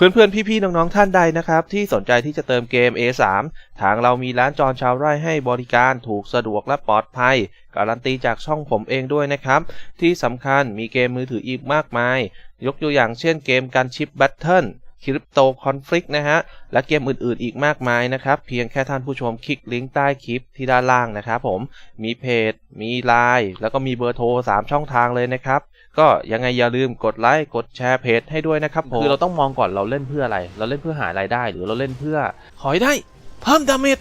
เพื่อนๆ พี่ๆ น้องๆ ท่านใดนะครับ ที่สนใจที่จะเติมเกม A3 ทางเรามีร้านจอนชาวไร่ให้บริการถูกสะดวกและปลอดภัย การันตีจากช่องผมเองด้วยนะครับ ที่สำคัญมีเกมมือถืออีกมากมาย ยกตัวอย่างเช่นเกมการชิปแบทเทิล คริปโตคอนฟ lict นะฮะ และเกมอื่นๆ อีกมากมายนะครับ เพียงแค่ท่านผู้ชมคลิกลิงก์ใต้คลิปที่ด้านล่างนะครับผม มีเพจ มีไลน์แล้วก็มีเบอร์โทร 3 ช่องทางเลยนะครับ ก็ยังไงอย่าลืมกดไลค์ กดแชร์เพจให้ด้วยนะครับผม คือเราต้องมองก่อนเราเล่นเพื่ออะไร เราเล่นเพื่อหารายได้ หรือเราเล่นเพื่อขอให้ได้ เพิ่มดาเมจ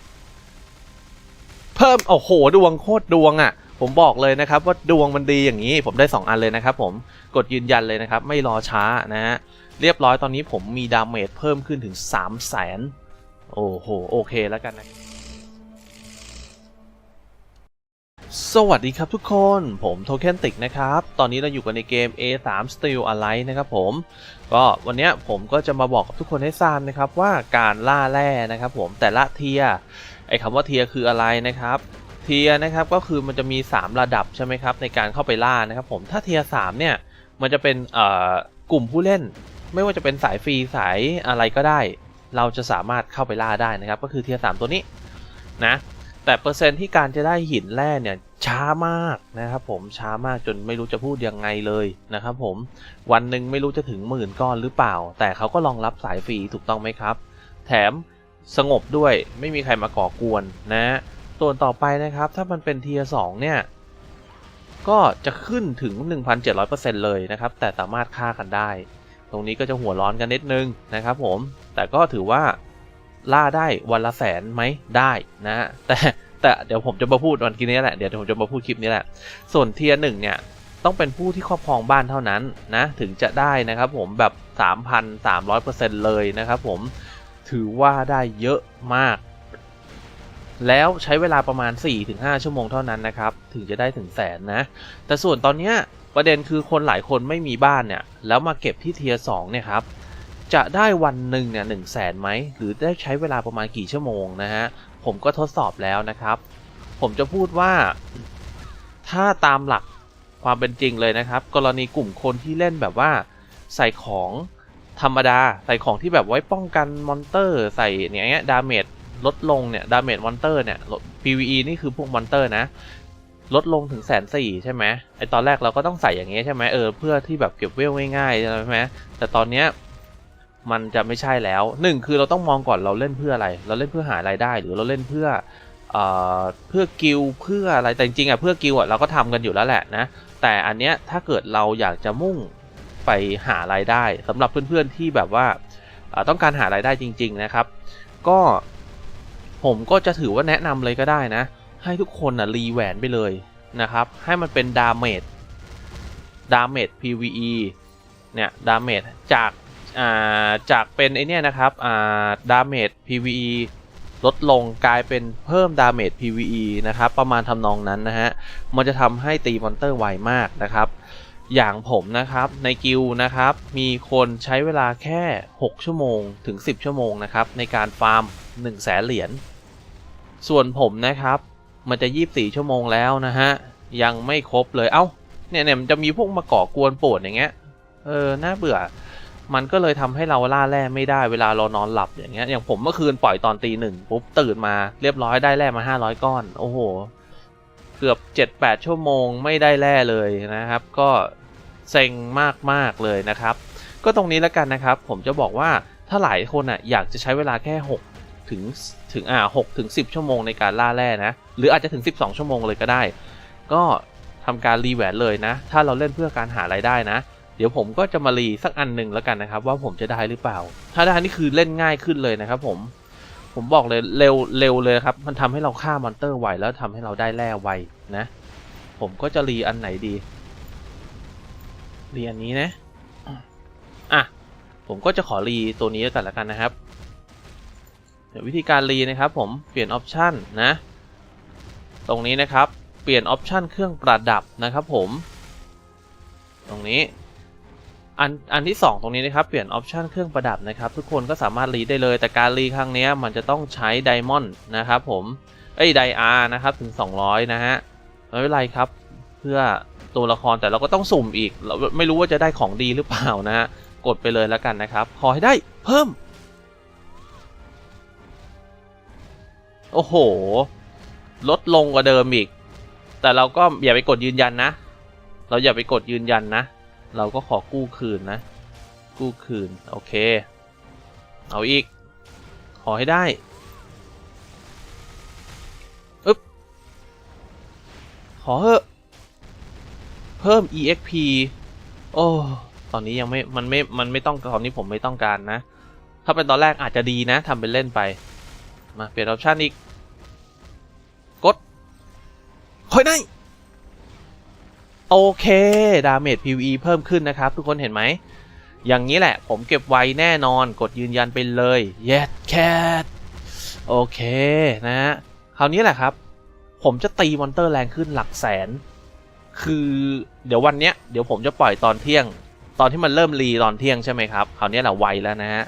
เพิ่ม โอ้โห ดวงโคตรดวงอะ่ะผมบอกเลยนะครับว่าดวงมันดีอย่างนี้ผมได้ 2 อันเลยนะครับผมกดยืนยันเลยนะครับ ไม่รอช้านะฮะ เรียบร้อยตอนนี้ผมมีดาเมจเพิ่มขึ้นถึง 3 0 0แสนโอ้โห โอเคแล้วกันนะ สวัสดีครับทุกคน ผมโทเคนติกนะครับ ตอนนี้เราอยู่กันในเกม A3 Steel Alliance นะครับผม ก็วันนี้ผมก็จะมาบอกกับทุกคนให้ทราบนะครับว่าการล่าแร่นะครับผมแต่ละเทียไอ้คำว่าเทียคืออะไรนะครับเทียนะครับก็คือมันจะมี 3 ระดับใช่ไหมครับในการเข้าไปล่านะครับผมถ้าเทียร์3เนี่ยมันจะเป็นเอ่อกลุ่มผู้เล่น ไม่ว่าจะเป็นสายฟรีสายอะไรก็ได้ เราจะสามารถเข้าไปล่าได้นะครับ ก็คือเทียร์3ตัวนี้นะแต่เปอร์เซ็นต์ที่การจะได้หินแร่เนี่ยช้ามากนะครับผมช้ามากจนไม่รู้จะพูดยังไงเลยนะครับผมวันหนึ่งไม่รู้จะถึงหมื่นก้อนหรือเปล่า แต่เขาก็รองรับสายฟรีถูกต้องไหมครับ แถมสงบด้วยไม่มีใครมาก่อกวนนะส่วนต่อไปนะครับถ้ามันเป็นเทียร์สองเนี่ยก็จะขึ้นถึง 1,700%เลยนะครับ แต่สามารถฆ่ากันได้ ตรงนี้ก็จะหัวร้อนกันนิดนึงนะครับผมแต่ก็ถือว่าล่าได้วันละแสนไหมได้นะ แต่แต่เดี๋ยวผมจะมาพูดวันกี้นี้แหละเดี๋ยวผมจะมาพูดคลิปนี้แหละ ส่วนเทียร์หนึ่งเนี่ยต้องเป็นผู้ที่ครอบครองบ้านเท่านั้นนะถึงจะได้นะครับผมแบบ 3,300%เลยนะครับผมถือว่าได้เยอะมาก แล้วใช้เวลาประมาณ 4-5 ชั่วโมงเท่านั้นนะครับ ถึงจะได้ถึงแสนนะ แต่ส่วนตอนเนี้ย ประเด็นคือคนหลายคนไม่มีบ้านเนี่ย แล้วมาเก็บที่เทียร์สเนี่ยครับ จะได้วันหนึ่งเนี่ยหนึ่งแสนไหม หรือได้ใช้เวลาประมาณกี่ชั่วโมงนะฮะ ผมก็ทดสอบแล้วนะครับ ผมจะพูดว่า ถ้าตามหลักความเป็นจริงเลยนะครับ กรณีกลุ่มคนที่เล่นแบบว่าใส่ของธรรมดา ใส่ของที่แบบไว้ป้องกันมอนเตอร์ ใส่เงี้ยดาเมจลดลงเนี่ย ดาเมจมอนเตอร์เนี่ย PVE นี่คือพวกมอนเตอร์นะ ลดลงถึงแสนสี่ใช่ไหมไอตอนแรกเราก็ต้องใส่อย่างเงี้ยใช่ไหมเออเพื่อที่แบบเก็บเวลง่ายๆใช่ไหมแต่ตอนเนี้ยมันจะไม่ใช่แล้วหนึ่งคือเราต้องมองก่อนเราเล่นเพื่ออะไร เราเล่นเพื่อหารายได้ หรือเราเล่นเพื่อเอ่อเพื่อกิลเพื่ออะไรแต่จริงๆอะเพื่อกิลอะเราก็ทำกันอยู่แล้วแหละนะแต่อันเนี้ยถ้าเกิดเราอยากจะมุ่งไปหารายได้สำหรับเพื่อนๆที่แบบว่าเอ่อต้องการหารายได้จริง ๆนะครับ ก็ผมก็จะถือว่าแนะนำเลยก็ได้นะ ให้ทุกคนนะรีแหวนไปเลยนะครับ ให้มันเป็นดาเมจดาเมจ PVE เนี่ยดาเมจจากอ่าจากเป็นไอเนี่ยนะครับอ่าดาเมจ PVE ลดลงกลายเป็นเพิ่มดาเมจ PVE นะครับ ประมาณทำนองนั้นนะฮะ มันจะทำให้ตีมอนเตอร์ไวมากนะครับ อย่างผมนะครับในกิลนะครับ มีคนใช้เวลาแค่ 6 ชั่วโมงถึง 10 ชั่วโมงนะครับ ในการฟาร์ม 1 0 0 0 0แสนเหรียญ ส่วนผมนะครับ มันจะ 24 ชั่วโมงแล้วนะฮะ ยังไม่ครบเลย เอ้า เนี่ยเนี่ยมันจะมีพวกมาก่อกวนปวดอย่างเงี้ย เออ น่าเบื่อ มันก็เลยทำให้เราล่าแร่ไม่ได้เวลาเรานอนหลับอย่างเงี้ย อย่างผมเมื่อคืนปล่อยตอนตีหนึ่งปุ๊บตื่นมาเรียบร้อยได้แร่มา 500 ก้อน โอ้โห เกือบ 7-8 ชั่วโมงไม่ได้แร่เลยนะครับ ก็เซ็งมากๆเลยนะครับ ก็ตรงนี้แล้วกันนะครับ ผมจะบอกว่าถ้าหลายคนอะอยากจะใช้เวลาแค่ 6 ถึงถึงอ่า6ถึง10ชั่วโมงในการล่าแร่นะ หรืออาจจะถึง 12 ชั่วโมงเลยก็ได้ ก็ทำการรีแหวนเลยนะ ถ้าเราเล่นเพื่อการหารายได้นะ เดี๋ยวผมก็จะมารีสักอันหนึ่งแล้วกันนะครับ ว่าผมจะได้หรือเปล่า ถ้าได้นี่คือเล่นง่ายขึ้นเลยนะครับ ผม ผมบอกเลยเร็วเร็วเลยครับ มันทำให้เราฆ่ามอนเตอร์ไวแล้วทำให้เราได้แร่ไวนะ ผมก็จะรีอันไหนดีรีอันนี้นะ อะ ผมก็จะขอรีตัวนี้แล้วกันละกันนะครับ เดี๋ยววิธีการรีนะครับผมเปลี่ยนออปชันนะ ตรงนี้นะครับเปลี่ยนออปชันเครื่องประดับนะครับผมตรงนี้อันอันที่ 2 ตรงนี้นะครับเปลี่ยนออปชันเครื่องประดับนะครับทุกคนก็สามารถรีได้เลย แต่การรีครั้งนี้มันจะต้องใช้ไดมอนด์นะครับผมเอ้ยไดอาร์นะครับถึง 200 นะฮะไม่เป็นไรครับเพื่อตัวละครแต่เราก็ต้องสุ่มอีก เราไม่รู้ว่าจะได้ของดีหรือเปล่านะฮะกดไปเลยแล้วกันนะครับขอให้ได้เพิ่ม โอ้โห ลดลงกว่าเดิมอีก แต่เราก็อย่าไปกดยืนยันนะ เราอย่าไปกดยืนยันนะ เราก็ขอกู้คืนนะ กู้คืน โอเค เอาอีก ขอให้ได้อึ๊บ ขอเถอะเพิ่ม exp โอ้ ตอนนี้ยังไม่ มันไม่ มันไม่ต้อง ตอนนี้ผมไม่ต้องการนะ ถ้าเป็นตอนแรกอาจจะดีนะทำเป็นเล่นไป มาเปลี่ยนออปชันอีก กดคอยได้โอเค ดาเมจ PVE เพิ่มขึ้นนะครับ ทุกคนเห็นไหม อย่างนี้แหละ ผมเก็บไว้แน่นอน กดยืนยันไปเลย yes cat โอเคนะฮะคราวนี้แหละครับ ผมจะตีมอนเตอร์แรงขึ้นหลักแสน คือเดี๋ยววันเนี้ย เดี๋ยวผมจะปล่อยตอนเที่ยง ตอนที่มันเริ่มรีตอนเที่ยงใช่ไหมครับ คราวนี้แหละไวแล้วนะฮะ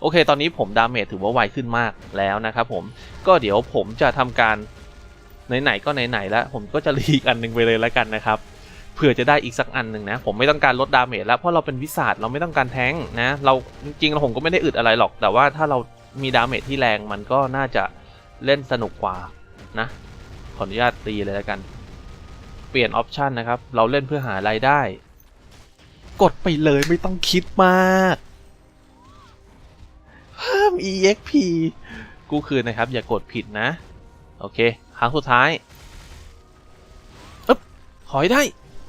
โอเค ตอนนี้ผมดาเมจถือว่าไวขึ้นมากแล้วนะครับผมก็เดี๋ยวผมจะทำการไหนๆก็ไหนๆแล้ว ผมก็จะรีอีกอันหนึ่งไปเลยแล้วกันนะครับเผื่อจะได้อีกสักอันหนึ่งนะ ผมไม่ต้องการลดดาเมจแล้วเพราะเราเป็นวิสัทเราไม่ต้องการแท้งนะเราจริงๆเราผมก็ไม่ได้อึดอะไรหรอก แต่ว่าถ้าเรามีดาเมจที่แรงมันก็น่าจะเล่นสนุกกว่านะ ขออนุญาตตีเลยแล้วกัน เปลี่ยนออปชันนะครับ เราเล่นเพื่อหารายได้ กดไปเลยไม่ต้องคิดมาก ม exp กู้คืนนะครับ อย่ากดผิดนะ โอเค ครั้งสุดท้ายอึ๊บขอให้ได้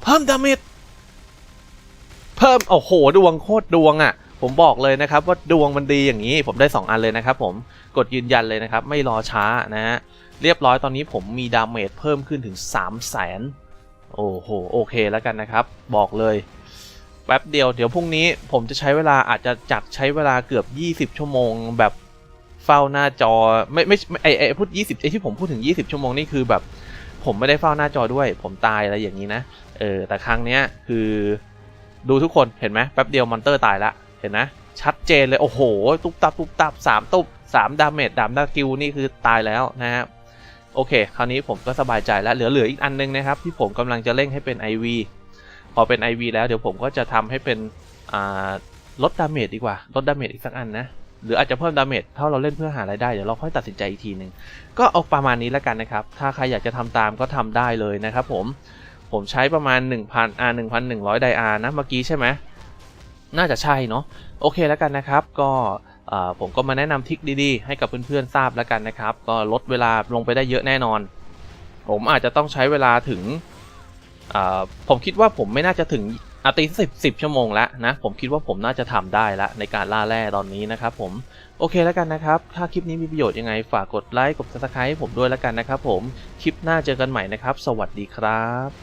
เพิ่มดาเมจเพิ่ม โอ้โห ดวงโคตรดวงอะ่ะ ผมบอกเลยนะครับ ว่าดวงมันดีอย่างนี้ ผมได้ 2 อันเลยนะครับ ผมกดยืนยันเลยนะครับ ไม่รอช้านะฮะเรียบร้อยตอนนี้ผมมีดาเมจเพิ่มขึ้นถึง 3 0 0แสนโอ้โห โอเคแล้วกันนะครับ บอกเลย แป๊บเดียวเดี๋ยวพรุ่งนี้ผมจะใช้เวลาอาจจะจัดใช้เวลาเกือบ 20 ชั่วโมง แบบเฝ้าหน้าจอไม่ไม่ไอไอพูด 20ไอที่ผมพูดถึง 20 ชั่วโมงนี่คือแบบผมไม่ได้เฝ้าหน้าจอด้วย ผมตายอะไรอย่างนี้นะเออแต่ครั้งเนี้ยคือดูทุกคนเห็นไหมแป๊บเดียวมอนเตอร์ตายละเห็นนะชัดเจนเลยโอ้โห ตุ๊บตับตุ๊บตับสามตุ๊บสามดาเมจดามดากิลนี่คือตายแล้วนะฮะโอเค คราวนี้ผมก็สบายใจแล้วเหลือเหลืออีกอันนึงนะครับ ที่ผมกำลังจะเร่งให้เป็น IV อเป็น IV แล้วเดี๋ยวผมก็จะทำให้เป็นลดดาเมจดีกว่า ลดดาเมจอีกสักอันนะ หรืออาจจะเพิ่มดาเมจถ้าเราเล่นเพื่อหารายได้ เดี๋ยวเราค่อยตัดสินใจอีกทีหนึ่งก็เอาประมาณนี้แล้วกันนะครับ ถ้าใครอยากจะทำตามก็ทำได้เลยนะครับผม ผมใช้ประมาณ 1,000อ่า1,100 ไดอาร์นะ เมื่อกี้ใช่ไหม น่าจะใช่เนาะ โอเคแล้วกันนะครับ ก็ผมก็มาแนะนำทริคดีๆ ให้กับเพื่อนๆทราบแล้วกันนะครับ ก็ลดเวลาลงไปได้เยอะแน่นอน ผมอาจจะต้องใช้เวลาถึง ผมคิดว่าผมไม่น่าจะถึงอาตีสิบสิบชั่วโมงแล้วนะ ผมคิดว่าผมน่าจะทำได้แล้วในการล่าแร่ตอนนี้นะครับผมโอเคแล้วกันนะครับ ถ้าคลิปนี้มีประโยชน์ยังไงฝากกดไลค์กด subscribe ให้ผมด้วยแล้วกันนะครับผม คลิปหน้าเจอกันใหม่นะครับ สวัสดีครับ